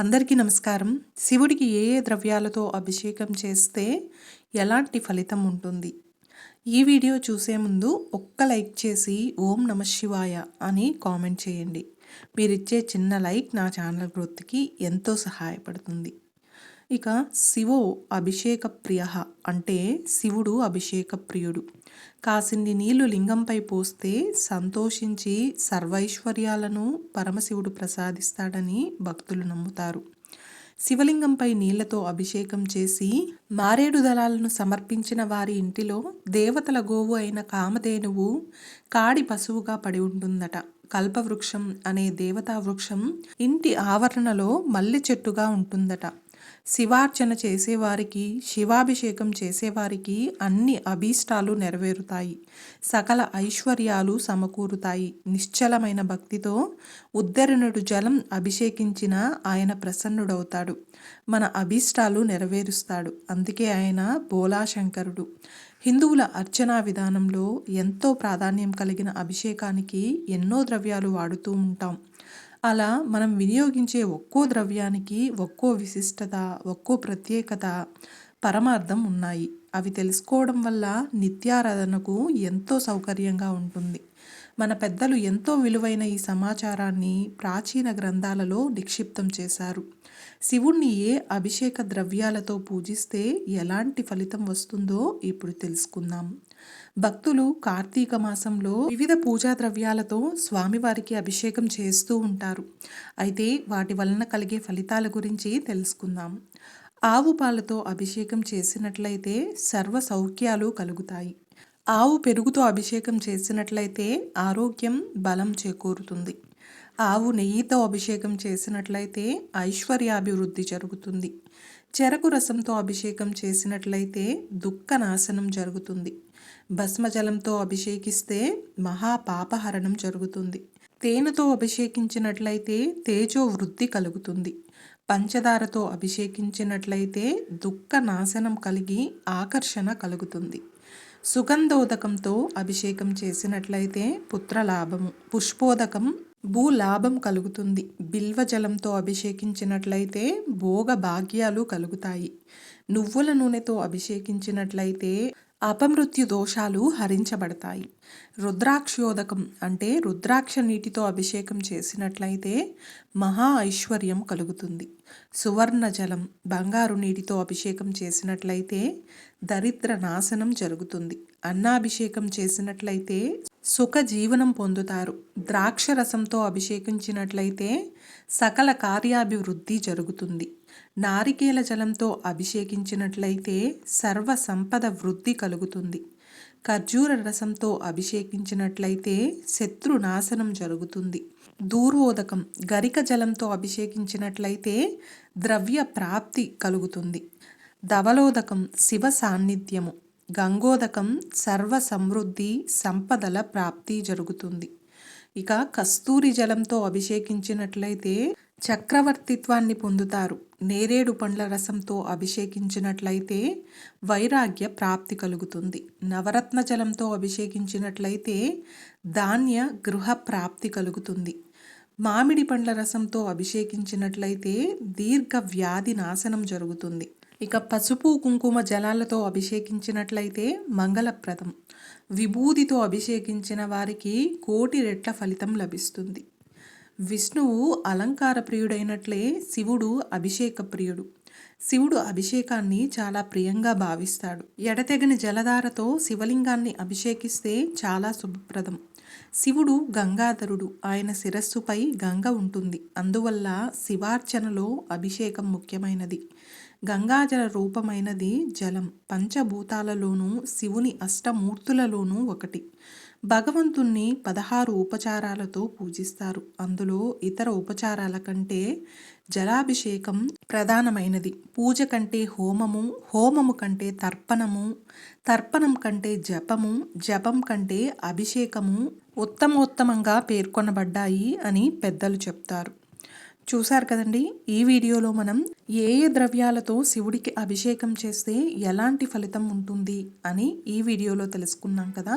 అందరికీ నమస్కారం. శివుడికి ఏ ఏ ద్రవ్యాలతో అభిషేకం చేస్తే ఎలాంటి ఫలితం ఉంటుంది? ఈ వీడియో చూసే ముందు ఒక్క లైక్ చేసి ఓం నమ శివాయ అని కామెంట్ చేయండి. మీరిచ్చే చిన్న లైక్ నా ఛానల్ గ్రోత్కి ఎంతో సహాయపడుతుంది. ఇక శివో అభిషేక ప్రియ అంటే శివుడు అభిషేక ప్రియుడు కాసిన్ని నీళ్ళు లింగంపై పోస్తే సంతోషించి సర్వైశ్వర్యాలను పరమశివుడు ప్రసాదిస్తాడని భక్తులు నమ్ముతారు. శివలింగంపై నీళ్ళతో అభిషేకం చేసి మారేడు దళాలను సమర్పించిన వారి ఇంటిలో దేవతల గోవు అయిన కామధేనువు కాడి పశువుగా పడి ఉంటుందట. కల్పవృక్షం అనే దేవతా వృక్షం ఇంటి ఆవరణలో మల్లె చెట్టుగా ఉంటుందట. శివార్చన చేసేవారికి శివాభిషేకం చేసేవారికి అన్ని అభీష్టాలు నెరవేరుతాయి. సకల ఐశ్వర్యాలు సమకూరుతాయి. నిశ్చలమైన భక్తితో ఉద్దరణుడు జలం అభిషేకించిన ఆయన ప్రసన్నుడవుతాడు. మన అభీష్టాలు నెరవేరుస్తాడు. అందుకే ఆయన బోలాశంకరుడు. హిందువుల అర్చనా విధానంలో ఎంతో ప్రాధాన్యం కలిగిన అభిషేకానికి ఎన్నో ద్రవ్యాలు వాడుతూ ఉంటాం. అలా మనం వినియోగించే ఒక్కో ద్రవ్యానికి ఒక్కో విశిష్టత ఒక్కో ప్రత్యేకత పరమార్థం ఉన్నాయి. అవి తెలుసుకోవడం వల్ల నిత్యారాధనకు ఎంతో సౌకర్యంగా ఉంటుంది. మన పెద్దలు ఎంతో విలువైన ఈ సమాచారాన్ని ప్రాచీన గ్రంథాలలో నిక్షిప్తం చేశారు. శివుణ్ణి ఏ అభిషేక ద్రవ్యాలతో పూజిస్తే ఎలాంటి ఫలితం వస్తుందో ఇప్పుడు తెలుసుకుందాం. భక్తులు కార్తీక మాసంలో వివిధ పూజా ద్రవ్యాలతో స్వామివారికి అభిషేకం చేస్తూ ఉంటారు. అయితే వాటి వలన కలిగే ఫలితాల గురించి తెలుసుకుందాం. ఆవు పాలతో అభిషేకం చేసినట్లయితే సర్వ సౌఖ్యాలు కలుగుతాయి. ఆవు పెరుగుతో అభిషేకం చేసినట్లయితే ఆరోగ్యం బలం చేకూరుతుంది. ఆవు నెయ్యితో అభిషేకం చేసినట్లయితే ఐశ్వర్యాభివృద్ధి జరుగుతుంది. చెరకు రసంతో అభిషేకం చేసినట్లయితే దుఃఖ నాశనం జరుగుతుంది. భస్మజలంతో అభిషేకిస్తే మహాపాపహరణం జరుగుతుంది. తేనెతో అభిషేకించినట్లయితే తేజో వృద్ధి కలుగుతుంది. పంచదారతో అభిషేకించినట్లయితే దుఃఖ నాశనం కలిగి ఆకర్షణ కలుగుతుంది. సుగంధోదకంతో అభిషేకం చేసినట్లయితే పుత్రలాభము. పుష్పోదకం భూలాభం కలుగుతుంది. బిల్వ జలంతో అభిషేకించినట్లయితే భోగ భాగ్యాలు కలుగుతాయి. నువ్వుల నూనెతో అభిషేకించినట్లయితే అపమృత్యు దోషాలు హరించబడతాయి. రుద్రాక్షోదకం అంటే రుద్రాక్ష నీటితో అభిషేకం చేసినట్లయితే మహా ఐశ్వర్యం కలుగుతుంది. సువర్ణ జలం బంగారు నీటితో అభిషేకం చేసినట్లయితే దరిద్ర నాశనం జరుగుతుంది. అన్నాభిషేకం చేసినట్లయితే సుఖ జీవనం పొందుతారు. ద్రాక్ష రసంతో అభిషేకించినట్లయితే సకల కార్యాభివృద్ధి జరుగుతుంది. నారికేల జలంతో అభిషేకించినట్లయితే సర్వ సంపద వృద్ధి కలుగుతుంది. ఖర్జూర రసంతో అభిషేకించినట్లయితే శత్రు నాశనం జరుగుతుంది. దూర్వోదకం గరిక జలంతో అభిషేకించినట్లయితే ద్రవ్య ప్రాప్తి కలుగుతుంది. ధవలోదకం శివ సాన్నిధ్యము. గంగోదకం సర్వ సమృద్ధి సంపదల ప్రాప్తి జరుగుతుంది. ఇక కస్తూరి జలంతో అభిషేకించినట్లయితే చక్రవర్తిత్వాన్ని పొందుతారు. నేరేడు పండ్ల రసంతో అభిషేకించినట్లయితే వైరాగ్య ప్రాప్తి కలుగుతుంది. నవరత్న జలంతో అభిషేకించినట్లయితే ధాన్య గృహ ప్రాప్తి కలుగుతుంది. మామిడి పండ్ల రసంతో అభిషేకించినట్లయితే దీర్ఘ వ్యాధి నాశనం జరుగుతుంది. ఇక పసుపు కుంకుమ జలాలతో అభిషేకించినట్లయితే మంగళప్రదం. విభూదితో అభిషేకించిన వారికి కోటి రెట్ల ఫలితం లభిస్తుంది. విష్ణువు అలంకార ప్రియుడైనట్లే శివుడు అభిషేక ప్రియుడు. శివుడు అభిషేకాన్ని చాలా ప్రియంగా భావిస్తాడు. ఎడతెగని జలధారతో శివలింగాన్ని అభిషేకిస్తే చాలా శుభప్రదం. శివుడు గంగాధరుడు. ఆయన శిరస్సుపై గంగ ఉంటుంది. అందువల్ల శివార్చనలో అభిషేకం ముఖ్యమైనది. గంగాజల రూపమైనది జలం. పంచభూతాలలోనూ శివుని అష్టమూర్తులలోనూ ఒకటి. భగవంతుణ్ణి పదహారు ఉపచారాలతో పూజిస్తారు. అందులో ఇతర ఉపచారాల కంటే జలాభిషేకం ప్రధానమైనది. పూజ కంటే హోమము హోమము కంటే తర్పణము తర్పణం కంటే జపము జపం కంటే అభిషేకము ఉత్తమోత్తమంగా పేర్కొనబడ్డాయి అని పెద్దలు చెప్తారు. చూశారు కదండి ఈ వీడియోలో మనం ఏ ఏ ద్రవ్యాలతో శివుడికి అభిషేకం చేస్తే ఎలాంటి ఫలితం ఉంటుంది అని ఈ వీడియోలో తెలుసుకున్నాం కదా.